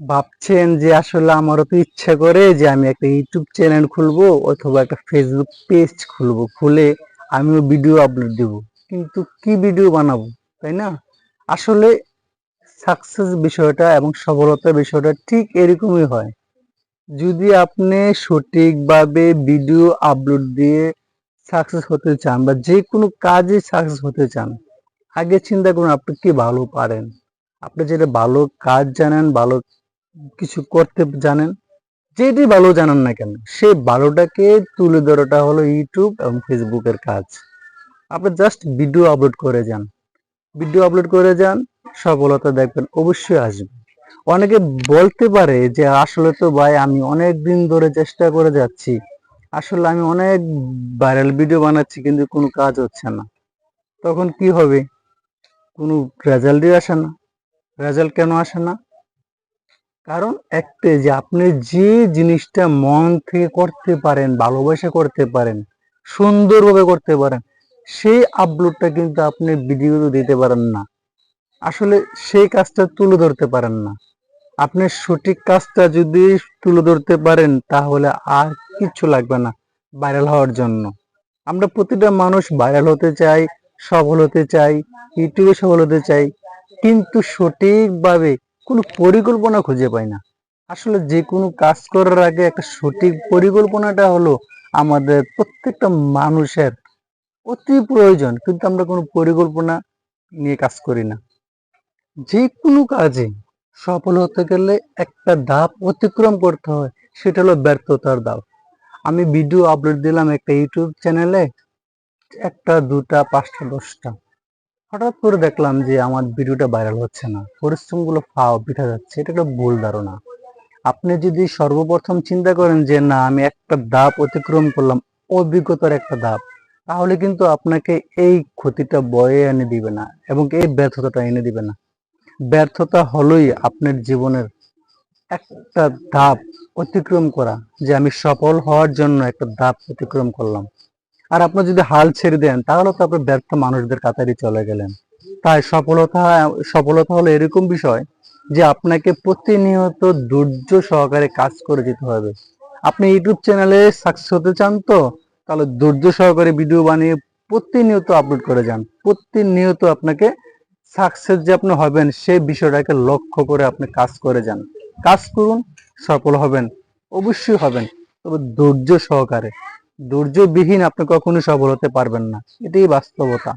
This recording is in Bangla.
ভাবছেন যে আসলে আমারও তো ইচ্ছা করে যে আমি একটা ইউটিউব চ্যানেল খুলবো অথবা একটা ফেসবুক পেজ খুলবো, খুলে আমিও ভিডিও আপলোড দেব। কিন্তু কি ভিডিও বানাবো, তাই না? আসলে সাকসেস বিষয়টা এবং সফলতার বিষয়টা ঠিক এরকমই হয়। যদি আপনি সঠিকভাবে ভিডিও আপলোড দিয়ে সাকসেস হতে চান বা যে কোনো কাজে সাকসেস হতে চান, আগে চিন্তা করুন আপনি কি ভালো পারেন। আপনি যেটা ভালো কাজ জানেন, ভালো কিছু করতে জানেন, যেটি ভালো জানেন না কেন সেই ভালোটাকে তুলে ধরাটা হলো ইউটিউব এবং ফেসবুকের কাজ। আপনি জাস্ট ভিডিও আপলোড করে যান। ভিডিও আপলোড করে যান, সফলতা দেখবেন, অবশ্যই আসবে। অনেকে বলতে পারে যে, আসলে তো ভাই আমি অনেক দিন ধরে চেষ্টা করে যাচ্ছি। আসলে আমি অনেক ভাইরাল ভিডিও বানাচ্ছি, কিন্তু কোনো কাজ হচ্ছে না। তখন কি হবে? কোনো রেজাল্টই আসে না। রেজাল্ট কেন আসে না? কারণ একটাই যে আপনি যে জিনিসটা মন থেকে করতে পারেন, ভালোবাসা করতে পারেন, সুন্দরভাবে করতে পারেন, সেই আপলোডটা কিন্তু আপনি ভিডিওতে দিতে পারেন না। আসলে সেই কাজটা তুলে ধরতে পারেন না। আপনি সঠিক কাজটা যদি তুলে ধরতে পারেন, তাহলে আর কিচ্ছু লাগবে না ভাইরাল হওয়ার জন্য। আমরা প্রতিটা মানুষ ভাইরাল হতে চাই, সফল হতে চাই, ইউটিউবে সফল হতে চাই, কিন্তু সঠিকভাবে কোনো পরিকল্পনা খুঁজে পাই না। আসলে যে কোনো কাজ করার আগে একটা সঠিক পরিকল্পনাটা হলো আমাদের প্রত্যেকটা মানুষের অতি প্রয়োজন, কিন্তু আমরা কোনো পরিকল্পনা নিয়ে কাজ করি না। যে কোনো কাজে সফল হতে গেলে একটা ধাপ অতিক্রম করতে হয়, সেটা হলো ব্যর্থতার ধাপ। আমি ভিডিও আপলোড দিলাম একটা ইউটিউব চ্যানেলে একটা, দুটা, পাঁচটা, দশটা। হঠাৎ করে দেখলাম যে আমার ভিডিওটা ভাইরাল হচ্ছে না। পরিশ্রমগুলো ফাও, পিঠা যাচ্ছে, এটা একটা ভুল ধারণা। আপনি যদি সর্বপ্রথম চিন্তা করেন যে, না, আমি একটা ধাপ অতিক্রম করলাম, অভিজ্ঞতার একটা ধাপ, তাহলে কিন্তু আপনাকে এই ক্ষতিটা বয়ে এনে দিবে না এবং এই ব্যর্থতাটা এনে দিবে না। ব্যর্থতা হলোই আপনার জীবনের একটা ধাপ অতিক্রম করা যে, আমি সফল হওয়ার জন্য একটা ধাপ অতিক্রম করলাম। আর আপনি যদি হাল ছেড়ে দেন, তাহলে তো আপনি ব্যর্থ মানুষদের কাতারই চলে গেলেন। তাই সফলতা সফলতা হলো এরকম বিষয় যে আপনাকে প্রতিনিয়ত ধৈর্য সহকারে কাজ করে যেতে হবে। আপনি ইউটিউব চ্যানেলে সাকসেস হতে চান তো, তাহলে ধৈর্য সহকারে ভিডিও বানিয়ে প্রতিনিয়ত আপলোড করে যান। প্রতিনিয়ত আপনাকে সাকসেস যে আপনি হবেন, সেই বিষয়টাকে লক্ষ্য করে আপনি কাজ করে যান। কাজ করুন, সফল হবেন, অবশ্যই হবেন, তবে ধৈর্য সহকারে। ধৈর্যবিহীন আপনি কখনো সফল হতে পারবেন না। এটাই বাস্তবতা।